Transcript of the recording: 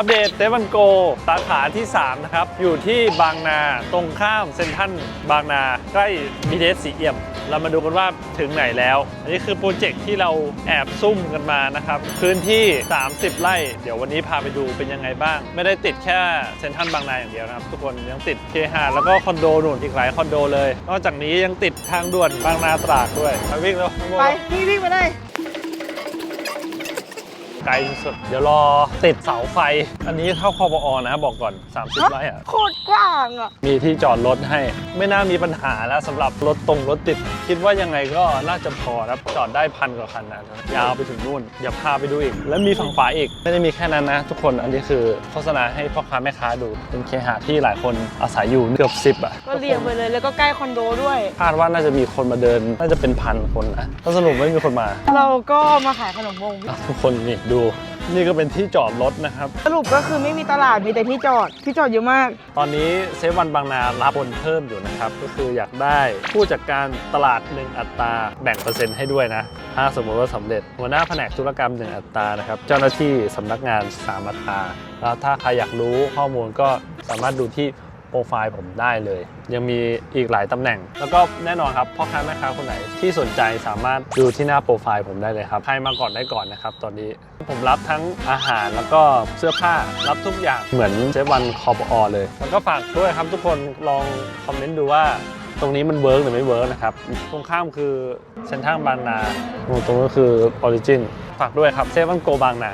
อัปเดตเซวันโกสาขาที่ 3 นะครับ อยู่ที่บางนาตรงข้ามเซ็นทรัลบางนาใกล้บีเดสสีเอี่ยม เรามาดูกันว่าถึงไหนแล้ว อันนี้คือโปรเจกต์ที่เราแอบซุ่มกันมานะครับ พื้นที่ 30 ไร่ เดี๋ยววันนี้พาไปดูเป็นยังไงบ้าง ไม่ได้ติดแค่เซ็นทรัลบางนาอย่างเดียวนะครับ ทุกคนยังติดเคหะแล้วก็คอนโดหนุนอีกหลายคอนโดเลย นอกจากนี้ยังติดทางด่วนบางนาตราดด้วยไปวิ่งแล้วไปพี่วิ่งไปเลย ไกลสุด เดี๋ยวรอติดเสาไฟ อันนี้เข้าคอปอนะบอกก่อน 30ไร่อะโคตรกว้างอะ มีที่จอดรถให้ ไม่น่ามีปัญหาแล้วสำหรับรถตรงรถติด คิดว่ายังไงก็น่าจะพอครับจอดได้พันกว่าคันนะยาวไปถึงนู่นอย่าพาไปดูอีก แล้วมีฝั่งขวาอีก ไม่ได้มีแค่นั้นนะ ทุกคนอันนี้คือโฆษณาให้พ่อค้าแม่ค้าดู เป็นเคหะที่หลายคนอาศัยอยู่เกือบสิบอะก็เรียงไปเลยแล้วก็ใกล้คอนโดด้วยคาดว่าน่าจะมีคนมาเดิน น่าจะเป็นพันคนนะถ้าสรุปไม่มีคนมา เราก็มาขายขนมวงอะทุกคนนี่ดู นี่ก็เป็นที่จอดรถนะครับ สรุปก็คือไม่มีตลาดมีแต่ที่จอดที่จอดเยอะมาก ตอนนี้เซฟวันบางนารับคนเพิ่มอยู่นะครับ ก็คืออยากได้ผู้จัดการตลาด 1 อัตราแบ่งเปอร์เซ็นต์ให้ด้วยนะ ถ้าสมมติว่าสำเร็จ หัวหน้าแผนกธุรกรรม 1 อัตรานะครับ เจ้าหน้าที่สำนักงาน3อัตราแล้วถ้าใครอยากรู้ข้อมูลก็สามารถดูที่ โปรไฟล์ผมได้เลย ยังมีอีกหลายตำแหน่ง แล้วก็แน่นอนครับพ่อค้าแม่ค้าคนไหนที่สนใจสามารถดูที่หน้าโปรไฟล์ผมได้เลยครับใครมาก่อนได้ก่อนนะครับตอนนี้ผมรับทั้งอาหารแล้วก็เสื้อผ้ารับทุกอย่างเหมือนเซวันคอปอเลย แล้วก็ฝากด้วยครับทุกคนลองคอมเมนต์ดูว่าตรงนี้มันเวิร์กหรือไม่เวิร์กนะครับ ตรงข้ามคือเซ็นทรัลบางนา ตรงนี้คือออริจินฝากด้วยครับเซฟวันโกบางนา